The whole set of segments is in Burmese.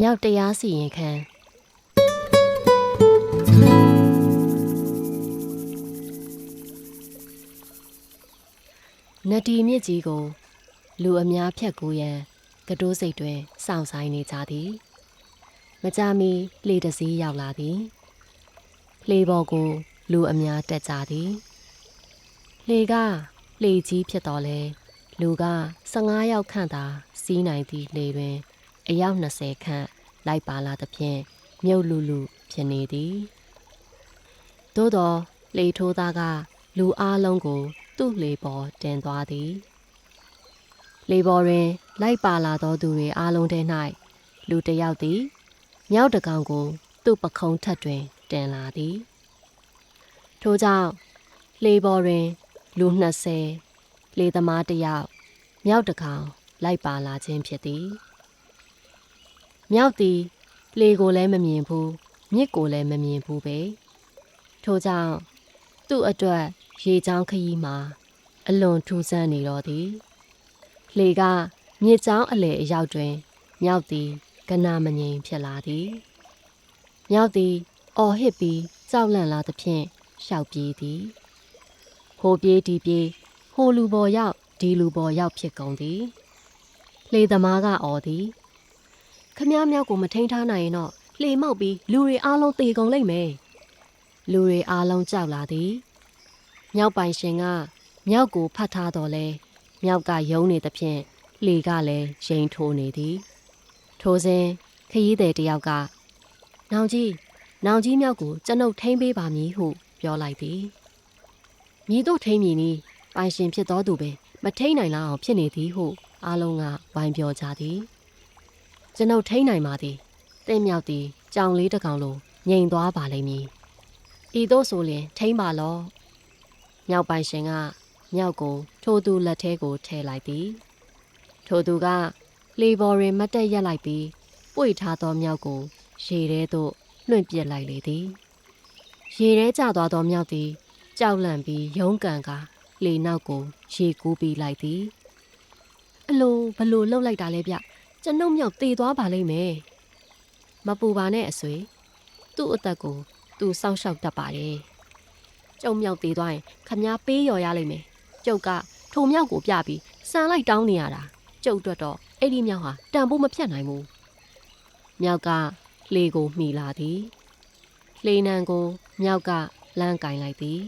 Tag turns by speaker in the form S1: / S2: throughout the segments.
S1: မြောက်တရားစီရင်ခံနဒီမြစ်ကြီးကိုလူအများဖြတ်ကူးရန်ကတိုးစိတ်တွင်စောင့်ဆိုင်နေကြသည် မကြမီလှေတစ်စီးရောက်လာသည်လှေပေါ်ကို လူအများတက်ကြသည်လှေကလှေကြီးဖြစ်တော်လဲလူက15ယောက်ခန့်သာစီးနိုင်သည့်လှေတွင် အယောက်20ခန့်လိုက်ပါလာသဖြင့်မြုပ်လူလူဖြစ်နေသည်သို့သောလှေထိုးသားကလူအားလုံးကို သူ့လှေပေါ်တင်သွားသည်လှေပေါ်တွင် လိုက်ပါလာသောသူတွေအားလုံးထဲ၌လူတစ်ယောက်သည်မြောက်တစ်ကောင်ကို သူ့ပခုံးထက်တွင် တင်လာသည် ထို့ကြောင့်လှေပေါ်တွင် လူ20လေသမားတစ်ယောက်မြောက်တစ်ကောင်လိုက်ပါလာခြင်းဖြစ်သည် မြောက်သည်လေကိုလည်းမမြင်ဘူးမြစ်ကိုလည်းမမြင်ဘူးပဲထို့ကြောင့်သူ့အတွက်ရေချောင်းခရီးမှာအလွန်ထူးဆန်းနေတော့သည်လေကမြစ်ချောင်းအလေအရောက်တွင် မြောက်သည်ကနာမငြိမ်ဖြစ်လာသည်မြောက်သည်အော်ဟစ်ပြီးကြောက်လန့်လာသဖြင့်ရှောက်ပြေးသည်ဟိုပြေးဒီပြေးဟိုလူပေါ်ရောက်ဒီလူပေါ်ရောက်ဖြစ်ကုန်သည်လေသမားကအော်သည် ခမည်းမြောက်ကိုမထိန်ထားနိုင်ရင်တော့လှေမောက်ပြီးလူတွေအားလုံးတေကုန်လိမ့်မယ်လူတွေအားလုံးကြောက်လာသည်မြောက်ပိုင်ရှင်ကမြောက်ကိုဖတ်ထားတော်လဲမြောက်ကယုံနေသဖြင့်လှေကလည်းရင်ထိုးနေသည်ထိုစဉ်ခရီးသည်တယောက်ကနောင်ကြီးနောင်ကြီးမြောက်ကိုကျွန်ုပ်ထိမ့်ပေးပါမည်ဟုပြောလိုက်သည်မြည်တို့ထိမ့်မည်နီပိုင်ရှင်ဖြစ်တော်သူပင်မထိန်နိုင်လောက်အောင်ဖြစ်နေသည်ဟုအားလုံးကဝိုင်းပြောကြသည် ကျွန်ုပ်ထိန်နိုင်ပါသည်တင့်မြောက်သည်ကြောင်လေးတစ်ကောင်လိုငြိမ်သွားပါလိမ့်မည်ဤသို့ဆိုရင် ထိန်ပါလောမြောက်ပိုင်ရှင်ကမြောက်ကိုထိုသူလက်ထဲကိုထည့်လိုက်သည်ထိုသူကလေပေါ်တွင်မတ်တက်ရက်လိုက်ပြီးပွေထားသောမြောက်ကိုရေထဲသို့လွှင့်ပစ်လိုက်လေသည်ရေထဲကျသွားသောမြောက်သည်ကြောက်လန့်ပြီးရုန်းကန်ကာလေနောက်ကိုရေကူးပြီးလိုက်သည်အလိုဘလို့လှုပ်လိုက်တာလဲဗျ ကျွန်ုပ်မြောက်တေသွားပါလိမ့်မယ်မပူပါနဲ့အဆွေသူ့အသက်ကိုသူစောင့်ရှောက်တတ်ပါတယ်ကျုံမြောက်သေးသွားရင်ခမားပေးရော်ရလိမ့်မယ်ကျုပ်ကထိုမြောက်ကိုပြပြီးစံလိုက်တောင်းနေရတာကျုပ်အတွက်တော့အဲ့ဒီမြောက်ဟာတန်ဖို့မဖြတ်နိုင်ဘူးမြောက်ကလှေကိုမှီလာသည်လှေနံကိုမြောက်ကလမ်းကင်လိုက်သည်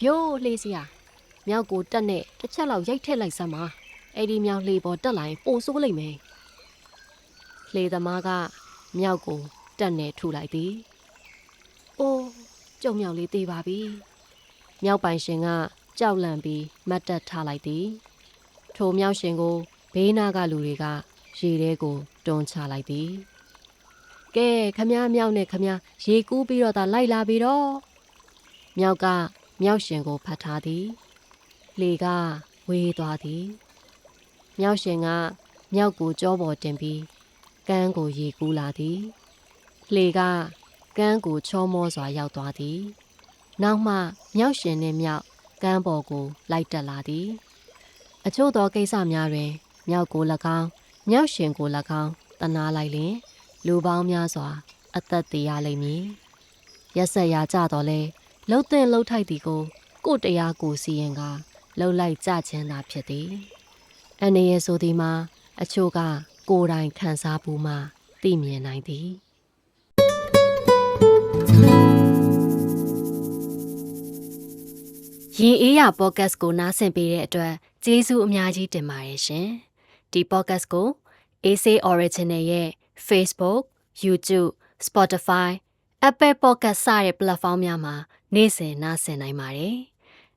S1: ပြိုးလှေစရာမြောက်ကိုတက်နဲ့တစ်ချက်လောက်ရိုက်ထက်လိုက်စမ်းပါ အဲ့ဒီမြောက်လှေပေါ်တက်လာရင်ပိုဆိုးလိမ့်မယ်လှေသမားကမြောက်ကိုတက်နဲ့ထူလိုက်သည်အိုးကျုံမြောက်လေးသေးပါပြီမြောက်ပိုင်ရှင်ကကြောက်လန့်ပြီးမတ်တက်ထားလိုက်သည်ထိုမြောက်ရှင်ကိုဘေးနားကလူတွေကရေထဲကိုတွန်းချလိုက်သည်ကဲခမည်းမြောက်နဲ့ခမည်းရေကူးပြီးတော့သာလိုက်လာပြီတော့မြောက်ကမြောက်ရှင်ကိုဖတ်ထားသည်လေကဝေးသွားသည် မြောက်ရှင်ကမြောက်ကိုကြောပေါ်တင်ပြီးကမ်းကိုရေကူးလာသည်လေကကမ်းကိုချောမောစွာရောက်သွားသည် နောက်မှမြောက်ရှင်နှင့်မြောက်ကမ်းပေါ်ကိုလိုက်တက်လာသည် အချို့သောကိစ္စများတွင် မြောက်ကို၎င်းမြောက်ရှင်ကို၎င်းတနာလိုက်လင်လူပေါင်းများစွာ အသက်သေးရလိမ့်မည်ရက်ဆက်ရာကြတော့လဲလှုပ်တဲ့လှုပ်ထိုက်သည်ကို ကိုတရားကိုစီရင်ကလှုပ်လိုက်ကြခြင်းသာဖြစ်သည် အနေရဆိုသည်မှာအချို့ကကိုယ်တိုင်ခံစားမှုမှသိမြင်နိုင်သည်ရင်အေးရပေါ့ကတ်ကိုနားဆင်ပေးတဲ့အတွက်ကျေးဇူးအများကြီးတင်ပါတယ်ရှင်။ဒီ podcast ကို AC Original ရဲ့ Facebook, YouTube, Spotify, Apple Podcast စတဲ့ platform များမှာနေ့စဉ်နားဆင်နိုင်ပါတယ်။